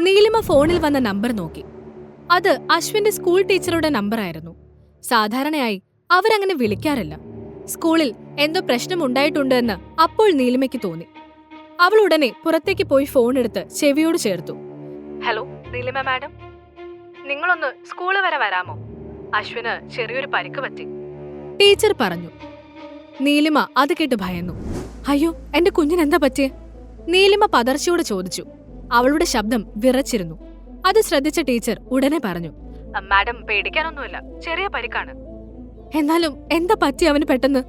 നീലിമ ഫോണിൽ വന്ന നമ്പർ നോക്കി. അത് അശ്വിന്റെ സ്കൂൾ ടീച്ചറുടെ നമ്പറായിരുന്നു. സാധാരണയായി അവരങ്ങനെ വിളിക്കാറില്ല. സ്കൂളിൽ എന്തോ പ്രശ്നമുണ്ടായിട്ടുണ്ട് എന്ന് അപ്പോൾ നീലിമയ്ക്ക് തോന്നി. അവൾ ഉടനെ പുറത്തേക്ക് പോയി ഫോൺ എടുത്ത് ചെവിയോട് ചേർത്തു. Hello Neelima madam. നിങ്ങളൊന്ന് സ്കൂൾ വരെ വരാമോ? അശ്വിന് ചെറിയൊരു പരിക്ക് പറ്റി. ടീച്ചർ പറഞ്ഞു. നീലിമ അത് കേട്ട് ഭയന്നു. അയ്യോ എന്റെ കുഞ്ഞിന് എന്താ പറ്റിയേ? നീലിമ പതർച്ചയോട് ചോദിച്ചു. അവളുടെ ശബ്ദം വിറച്ചിരുന്നു. അത് ശ്രദ്ധിച്ച ടീച്ചർ ഉടനെ പറഞ്ഞു മാഡം പേടിക്കാനൊന്നുമില്ല. ചെറിയ പരിക്കാണ്. എന്നാലും എന്താ പറ്റി അവന് പെട്ടെന്ന്?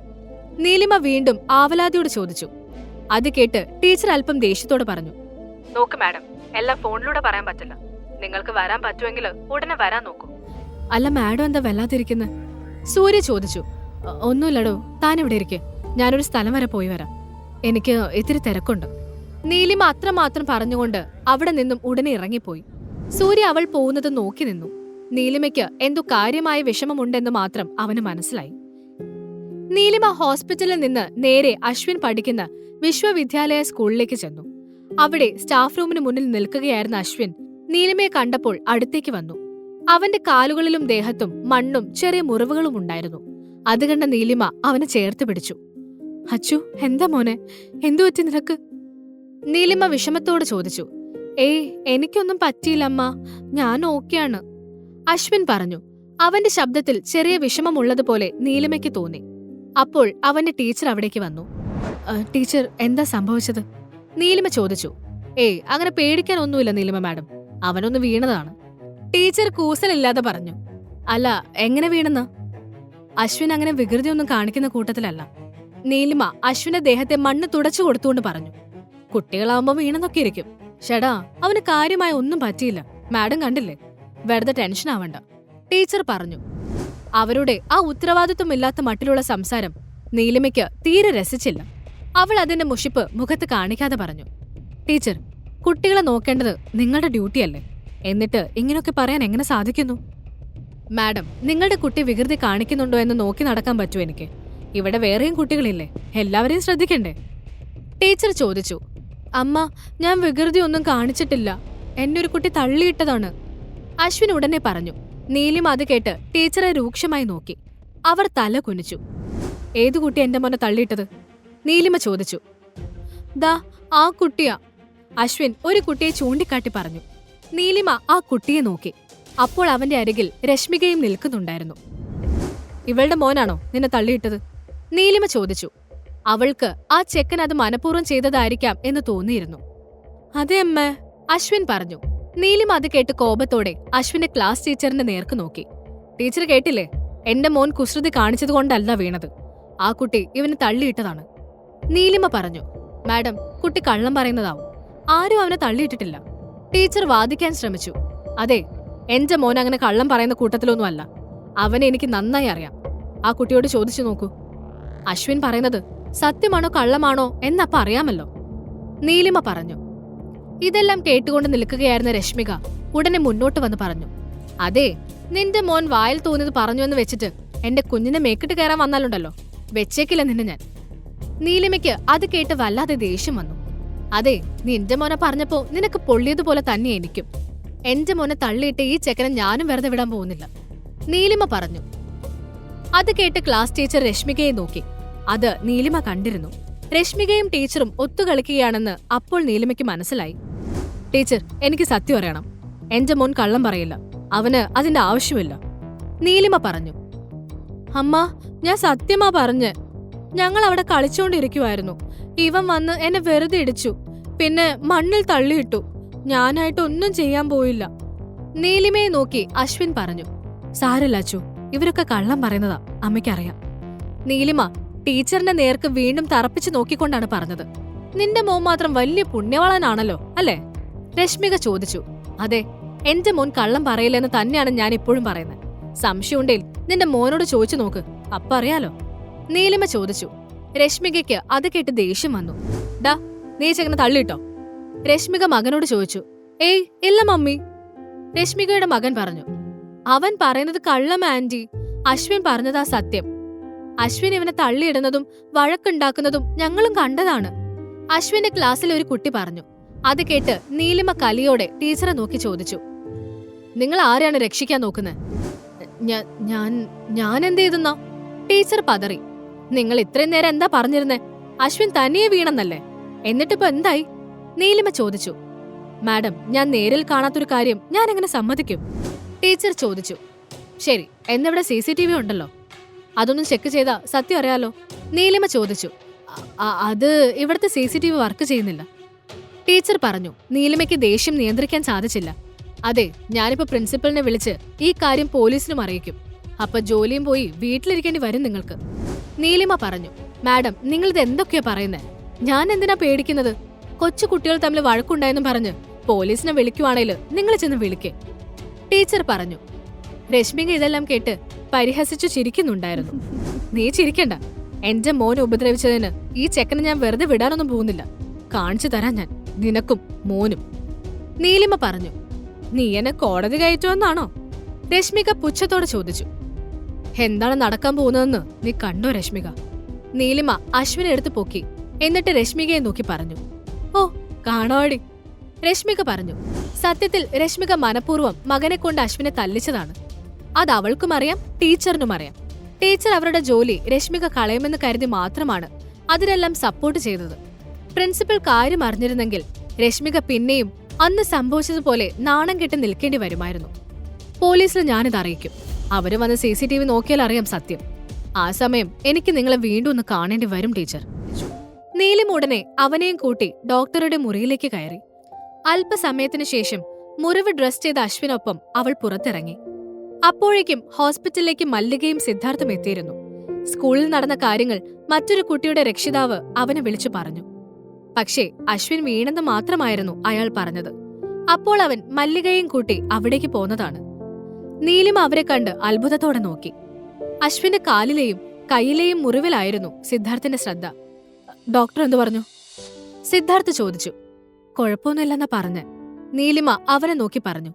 നീലിമ വീണ്ടും ആവലാതിയോട് ചോദിച്ചു. അത് കേട്ട് ടീച്ചർ അല്പം ദേഷ്യത്തോട് പറഞ്ഞു നോക്ക് മാഡം എല്ലാം ഫോണിലൂടെ പറയാൻ പറ്റില്ല. നിങ്ങൾക്ക് വരാൻ പറ്റുമെങ്കിൽ ഉടനെ വരാൻ നോക്കൂ. അല്ല മാഡം എന്താ വല്ലാതിരിക്കുന്നത് സൂര്യ ചോദിച്ചു "ഒ- ഒന്നുമില്ലടോ താൻ ഇവിടെ ഇരിക്കെ. ഞാനൊരു സ്ഥലം വരെ പോയി വരാം. എനിക്ക് ഇത്തിരി തിരക്കുണ്ട്. നീലിമ അത്രമാത്രം പറഞ്ഞുകൊണ്ട് അവിടെ നിന്നും ഉടനെ ഇറങ്ങിപ്പോയി. സൂര്യ അവൾ പോകുന്നത് നോക്കി നിന്നു. നീലിമയ്ക്ക് എന്തോ കാര്യമായ വിഷമമുണ്ടെന്ന് മാത്രം അവന് മനസ്സിലായി. നീലിമ ഹോസ്പിറ്റലിൽ നിന്ന് നേരെ അശ്വിൻ പഠിക്കുന്ന വിശ്വവിദ്യാലയ സ്കൂളിലേക്ക് ചെന്നു. അവിടെ സ്റ്റാഫ് റൂമിന് മുന്നിൽ നിൽക്കുകയായിരുന്ന അശ്വിൻ നീലിമയെ കണ്ടപ്പോൾ അടുത്തേക്ക് വന്നു. അവന്റെ കാലുകളിലും ദേഹത്തും മണ്ണും ചെറിയ മുറിവുകളും ഉണ്ടായിരുന്നു. അത് കണ്ട നീലിമ അവനെ ചേർത്ത് പിടിച്ചു. അച്ചു എന്താ മോനെ? എന്തു പറ്റി നിനക്ക്? നീലിമ വിഷമത്തോട് ചോദിച്ചു ഏയ് എനിക്കൊന്നും പറ്റിയില്ലമ്മ. ഞാൻ ഓക്കെയാണ്. അശ്വിൻ പറഞ്ഞു അവന്റെ ശബ്ദത്തിൽ ചെറിയ വിഷമമുള്ളതുപോലെ നീലിമയ്ക്ക് തോന്നി. അപ്പോൾ അവന്റെ ടീച്ചർ അവിടേക്ക് വന്നു. ടീച്ചർ എന്താ സംഭവിച്ചത്? നീലിമ ചോദിച്ചു ഏയ് അങ്ങനെ പേടിക്കാൻ ഒന്നുമില്ല നീലിമ മാഡം. അവനൊന്ന് വീണതാണ്. ടീച്ചർ കൂസലില്ലാതെ പറഞ്ഞു അല്ല എങ്ങനെ വീണെന്ന്? അശ്വിൻ അങ്ങനെ വികൃതിയൊന്നും കാണിക്കുന്ന കൂട്ടത്തിലല്ല. നീലിമ അശ്വിന്റെ ദേഹത്തെ മണ്ണ് തുടച്ചു കൊടുത്തുകൊണ്ട് പറഞ്ഞു കുട്ടികളാവുമ്പോ വീണെന്നൊക്കെ ഇരിക്കും. ഷടാ അവന് കാര്യമായ ഒന്നും പറ്റിയില്ല. മാഡം കണ്ടില്ലേ? വെറുതെ ടെൻഷൻ ആവണ്ട. ടീച്ചർ പറഞ്ഞു അവരുടെ ആ ഉത്തരവാദിത്വമില്ലാത്ത മട്ടിലുള്ള സംസാരം നീലിമയ്ക്ക് തീരെ രസിച്ചില്ല. അവൾ അതിന്റെ മുഷിപ്പ് മുഖത്ത് കാണിക്കാതെ പറഞ്ഞു ടീച്ചർ കുട്ടികളെ നോക്കേണ്ടത് നിങ്ങളുടെ ഡ്യൂട്ടിയല്ലേ എന്നിട്ട് ഇങ്ങനെയൊക്കെ പറയാൻ എങ്ങനെ സാധിക്കുന്നു? മാഡം നിങ്ങളുടെ കുട്ടി വികൃതി കാണിക്കുന്നുണ്ടോ എന്ന് നോക്കി നടക്കാൻ പറ്റുമോ എനിക്ക്. ഇവിടെ വേറെയും കുട്ടികളില്ലേ? എല്ലാവരെയും ശ്രദ്ധിക്കണ്ടേ? ടീച്ചർ ചോദിച്ചു അമ്മ ഞാൻ വികൃതി ഒന്നും കാണിച്ചിട്ടില്ല. എന്നെ ഒരു കുട്ടി തള്ളിയിട്ടതാണ്. അശ്വിൻ ഉടനെ പറഞ്ഞു. നീലിമ അത് കേട്ട് ടീച്ചറെ രൂക്ഷമായി നോക്കി. അവർ തല കുനിച്ചു. ഏതു കുട്ടി എന്റെ മോനെ തള്ളിയിട്ടത്? നീലിമ ചോദിച്ചു. ദാ ആ കുട്ടിയാ. അശ്വിൻ ഒരു കുട്ടിയെ ചൂണ്ടിക്കാട്ടി പറഞ്ഞു. നീലിമ ആ കുട്ടിയെ നോക്കി. അപ്പോൾ അവന്റെ അരികിൽ രശ്മികയും നിൽക്കുന്നുണ്ടായിരുന്നു. ഇവളുടെ മോനാണോ നിന്നെ തള്ളിയിട്ടത്? നീലിമ ചോദിച്ചു. അവൾക്ക് ആ ചെക്കൻ അത് മനഃപൂർവം ചെയ്തതായിരിക്കാം എന്ന് തോന്നിയിരുന്നു. അതെ അമ്മ അശ്വിൻ പറഞ്ഞു. നീലിമ അത് കേട്ട് കോപത്തോടെ അശ്വിന്റെ ക്ലാസ് ടീച്ചറിന്റെ നേർക്ക് നോക്കി. ടീച്ചർ കേട്ടില്ലേ? എന്റെ മോൻ കുസൃതി കാണിച്ചതുകൊണ്ടല്ല വീണത്. ആ കുട്ടി ഇവന് തള്ളിയിട്ടതാണ്. നീലിമ പറഞ്ഞു. മാഡം കുട്ടി കള്ളം പറയുന്നതാവും. ആരും അവനെ തള്ളിയിട്ടിട്ടില്ല. ടീച്ചർ വാദിക്കാൻ ശ്രമിച്ചു. അതെ എന്റെ മോൻ അങ്ങനെ കള്ളം പറയുന്ന കൂട്ടത്തിലൊന്നുമല്ല. അവനെ എനിക്ക് നന്നായി അറിയാം. ആ കുട്ടിയോട് ചോദിച്ചു നോക്കൂ. അശ്വിൻ പറയുന്നത് സത്യമാണോ കള്ളമാണോ എന്നപ്പ അറിയാമല്ലോ. നീലിമ പറഞ്ഞു. ഇതെല്ലാം കേട്ടുകൊണ്ട് നിൽക്കുകയായിരുന്ന രശ്മിക ഉടനെ മുന്നോട്ട് വന്ന് പറഞ്ഞു. അതെ നിന്റെ മോൻ വായൽ തോന്നിയത് പറഞ്ഞു എന്ന് വെച്ചിട്ട് എന്റെ കുഞ്ഞിനെ മേക്കിട്ട് കയറാൻ വന്നാലുണ്ടല്ലോ. വെച്ചേക്കില്ല നിന്നെ ഞാൻ. നീലിമയ്ക്ക് അത് കേട്ട് വല്ലാതെ ദേഷ്യം വന്നു. അതെ നിന്റെ മോനെ പറഞ്ഞപ്പോ നിനക്ക് പൊള്ളിയതുപോലെ തന്നെ എനിക്കും. എന്റെ മോനെ തള്ളിയിട്ട് ഈ ചെക്കനെ ഞാനും വെറുതെ വിടാൻ പോകുന്നില്ല. നീലിമ പറഞ്ഞു. അത് കേട്ട് ക്ലാസ് ടീച്ചർ രശ്മികയെ നോക്കി. അത് നീലിമ കണ്ടിരുന്നു. രശ്മികയും ടീച്ചറും ഒത്തുകളിക്കുകയാണെന്ന് അപ്പോൾ നീലിമയ്ക്ക് മനസ്സിലായി. ടീച്ചർ എനിക്ക് സത്യം അറിയണം. എന്റെ മോൻ കള്ളം പറയില്ല. അവന് അതിന്റെ ആവശ്യമില്ല. നീലിമ പറഞ്ഞു. അമ്മ ഞാൻ സത്യമാ പറഞ്ഞ്. ഞങ്ങൾ അവിടെ കളിച്ചുകൊണ്ടിരിക്കുമായിരുന്നു ഇവൻ വന്ന് എന്നെ വെറുതെ ഇടിച്ചു. പിന്നെ മണ്ണിൽ തള്ളിയിട്ടു. ഞാനായിട്ട് ഒന്നും ചെയ്യാൻ പോയില്ല. നീലിമയെ നോക്കി അശ്വിൻ പറഞ്ഞു. സാരല്ല അച്ചു ഇവരൊക്കെ കള്ളം പറയുന്നതാ. അമ്മയ്ക്കറിയാം. നീലിമ ടീച്ചറിന്റെ നേർക്ക് വീണ്ടും തറപ്പിച്ചു നോക്കിക്കൊണ്ടാണ് പറഞ്ഞത്. നിന്റെ മോൻ മാത്രം വലിയ പുണ്യവാളനാണല്ലോ അല്ലേ? രശ്മിക ചോദിച്ചു. അതെ എന്റെ മോൻ കള്ളം പറയില്ലെന്ന് തന്നെയാണ് ഞാൻ ഇപ്പോഴും പറയുന്നത്. സംശയമുണ്ടേൽ നിന്റെ മോനോട് ചോദിച്ചു നോക്ക് അപ്പ അറിയാലോ? നീലിമ ചോദിച്ചു. രശ്മികയ്ക്ക് അത് കേട്ട് ദേഷ്യം വന്നു. ഡാ നീ ചെങ്ങനെ തള്ളിട്ടോ രശ്മിക മകനോട് ചോദിച്ചു. ഏയ് ഇല്ല മമ്മി. രശ്മികയുടെ മകൻ പറഞ്ഞു. അവൻ പറയുന്നത് കള്ളം ആന്റി. അശ്വിൻ പറഞ്ഞതാ സത്യം. അശ്വിൻ ഇവനെ തള്ളിയിടുന്നതും വഴക്കുണ്ടാക്കുന്നതും ഞങ്ങളും കണ്ടതാണ്. അശ്വിന്റെ ക്ലാസ്സിൽ ഒരു കുട്ടി പറഞ്ഞു. അത് കേട്ട് നീലിമ കലിയോടെ ടീച്ചറെ നോക്കി ചോദിച്ചു. നിങ്ങൾ ആരെയാണ് രക്ഷിക്കാൻ നോക്കുന്നത്? ഞാൻ ഞാൻ എന്ത് ചെയ്തെന്നോ? ടീച്ചർ പതറി. നിങ്ങൾ ഇത്രയും നേരം എന്താ പറഞ്ഞിരുന്നേ? അശ്വിൻ തനിയെ വീണെന്നല്ലേ? എന്നിട്ടിപ്പോ എന്തായി? നീലിമ ചോദിച്ചു. മാഡം ഞാൻ നേരിൽ കാണാത്തൊരു കാര്യം ഞാൻ എങ്ങനെ സമ്മതിക്കും? ടീച്ചർ ചോദിച്ചു. ശരി എന്നിവിടെ സി സി ടി വി ഉണ്ടല്ലോ. അതൊന്നും ചെക്ക് ചെയ്താ സത്യം അറിയാലോ. നീലിമ ചോദിച്ചു "അ- അ- അത് ഇവിടുത്തെ C C T V work ചെയ്യുന്നില്ല. ടീച്ചർ പറഞ്ഞു നീലിമയ്ക്ക് ദേഷ്യം നിയന്ത്രിക്കാൻ സാധിച്ചില്ല. അതെ ഞാനിപ്പോ പ്രിൻസിപ്പലിനെ വിളിച്ച് ഈ കാര്യം പോലീസിനും അറിയിക്കും. അപ്പൊ ജോലിയും പോയി വീട്ടിലിരിക്കേണ്ടി വരും നിങ്ങൾക്ക്. നീലിമ പറഞ്ഞു മാഡം നിങ്ങളിത് എന്തൊക്കെയാ പറയുന്നത് ഞാൻ എന്തിനാ പേടിക്കുന്നത്? കൊച്ചു കുട്ടികൾ തമ്മിൽ വഴക്കുണ്ടായെന്നും പറഞ്ഞ് പോലീസിനെ വിളിക്കുവാണേൽ നിങ്ങൾ ചെന്ന് വിളിക്കേ. ടീച്ചർ പറഞ്ഞു രശ്മിക ഇതെല്ലാം കേട്ട് പരിഹസിച്ചു ചിരിക്കുന്നുണ്ടായിരുന്നു. നീ ചിരിക്കണ്ട. എന്റെ മോനെ ഉപദ്രവിച്ചതിന് ഈ ചെക്കനെ ഞാൻ വെറുതെ വിടാനൊന്നും പോകുന്നില്ല. കാണിച്ചു തരാൻ ഞാൻ. നിനക്കും മോനും. നീലിമ പറഞ്ഞു. നീ എന്നെ കോടതി കയറ്റുമെന്നാണോ രശ്മിക പുച്ഛത്തോടെ ചോദിച്ചു. എന്താണ് നടക്കാൻ പോകുന്നതെന്ന് നീ കണ്ടോ രശ്മിക? നീലിമ അശ്വിനെ എടുത്തു പൊക്കി. എന്നിട്ട് രശ്മികയെ നോക്കി പറഞ്ഞു. ഓ കാണോടി. രശ്മിക പറഞ്ഞു. സത്യത്തിൽ രശ്മിക മനഃപൂർവം മകനെ കൊണ്ട് അശ്വിനെ തല്ലിച്ചതാണ്. അത് അവൾക്കും അറിയാം ടീച്ചറിനും അറിയാം. ടീച്ചർ അവരുടെ ജോലി രശ്മിക കളയുമെന്ന് കരുതി മാത്രമാണ് അതിനെല്ലാം സപ്പോർട്ട് ചെയ്തത്. പ്രിൻസിപ്പൽ കാര്യം അറിഞ്ഞിരുന്നെങ്കിൽ രശ്മിക പിന്നെയും അന്ന് സംഭവിച്ചതുപോലെ നാണം കെട്ടി നിൽക്കേണ്ടി വരുമായിരുന്നു. പോലീസിൽ ഞാനിത് അറിയിക്കും. അവർ വന്ന് സി സി ടി വി നോക്കിയാൽ അറിയാം സത്യം. ആ സമയം എനിക്ക് നിങ്ങളെ വീണ്ടും ഒന്ന് കാണേണ്ടി വരും ടീച്ചർ. നീലിം ഉടനെ അവനെയും കൂട്ടി ഡോക്ടറുടെ മുറിയിലേക്ക് കയറി. അല്പസമയത്തിനു ശേഷം മുറിവ് ഡ്രസ് ചെയ്ത അശ്വിനൊപ്പം അവൾ പുറത്തിറങ്ങി. അപ്പോഴേക്കും ഹോസ്പിറ്റലിലേക്ക് മല്ലികയും സിദ്ധാർത്ഥും എത്തിയിരുന്നു. സ്കൂളിൽ നടന്ന കാര്യങ്ങൾ മറ്റൊരു കുട്ടിയുടെ രക്ഷിതാവ് അവനെ വിളിച്ചു പറഞ്ഞു. പക്ഷേ അശ്വിൻ വീണെന്ന് മാത്രമായിരുന്നു അയാൾ പറഞ്ഞത്. അപ്പോൾ അവൻ മല്ലികയും കൂട്ടി അവിടേക്ക് പോന്നതാണ്. നീലിമ അവരെ കണ്ട് അത്ഭുതത്തോടെ നോക്കി. അശ്വിന്റെ കാലിലെയും കയ്യിലെയും മുറിവിലായിരുന്നു സിദ്ധാർത്ഥിന്റെ ശ്രദ്ധ. ഡോക്ടർ എന്തു പറഞ്ഞു? സിദ്ധാർത്ഥ് ചോദിച്ചു. കുഴപ്പമൊന്നുമില്ലെന്ന പറഞ്ഞ്. നീലിമ അവനെ നോക്കി പറഞ്ഞു.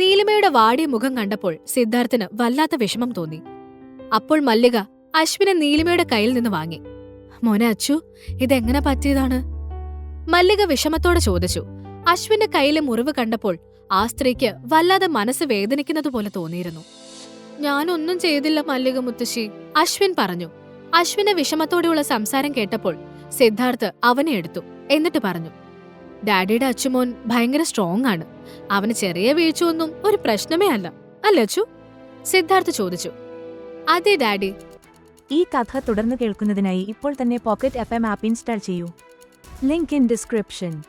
നീലിമയുടെ വാടിയ മുഖം കണ്ടപ്പോൾ സിദ്ധാർത്ഥിന് വല്ലാത്ത വിഷമം തോന്നി. അപ്പോൾ മല്ലിക അശ്വിനെ നീലിമയുടെ കയ്യിൽ നിന്ന് വാങ്ങി. മോനെ അച്ചു ഇതെങ്ങനെ പറ്റിയതാണ്? മല്ലിക വിഷമത്തോടെ ചോദിച്ചു. അശ്വിന്റെ കയ്യിലെ മുറിവ് കണ്ടപ്പോൾ ആ സ്ത്രീക്ക് വല്ലാതെ മനസ്സ് വേദനിക്കുന്നതുപോലെ തോന്നിയിരുന്നു. ഞാനൊന്നും ചെയ്തില്ല മല്ലിക മുത്തശ്ശി അശ്വിൻ പറഞ്ഞു. അശ്വിന്റെ വിഷമത്തോടെയുള്ള സംസാരം കേട്ടപ്പോൾ സിദ്ധാർത്ഥ് അവനെ എടുത്തു. എന്നിട്ട് പറഞ്ഞു. ഡാഡിയുടെ അച്ചുമോൻ ഭയങ്കര സ്ട്രോങ് ആണ്. അവന് ചെറിയ വീഴ്ചയൊന്നും ഒരു പ്രശ്നമേ അല്ല. അല്ല അച്ചു സിദ്ധാർത്ഥ് ചോദിച്ചു. അതെ ഡാഡി. ഈ കഥ തുടർന്ന് കേൾക്കുന്നതിനായി ഇപ്പോൾ തന്നെ pocket F M app install ചെയ്യൂ. Link in description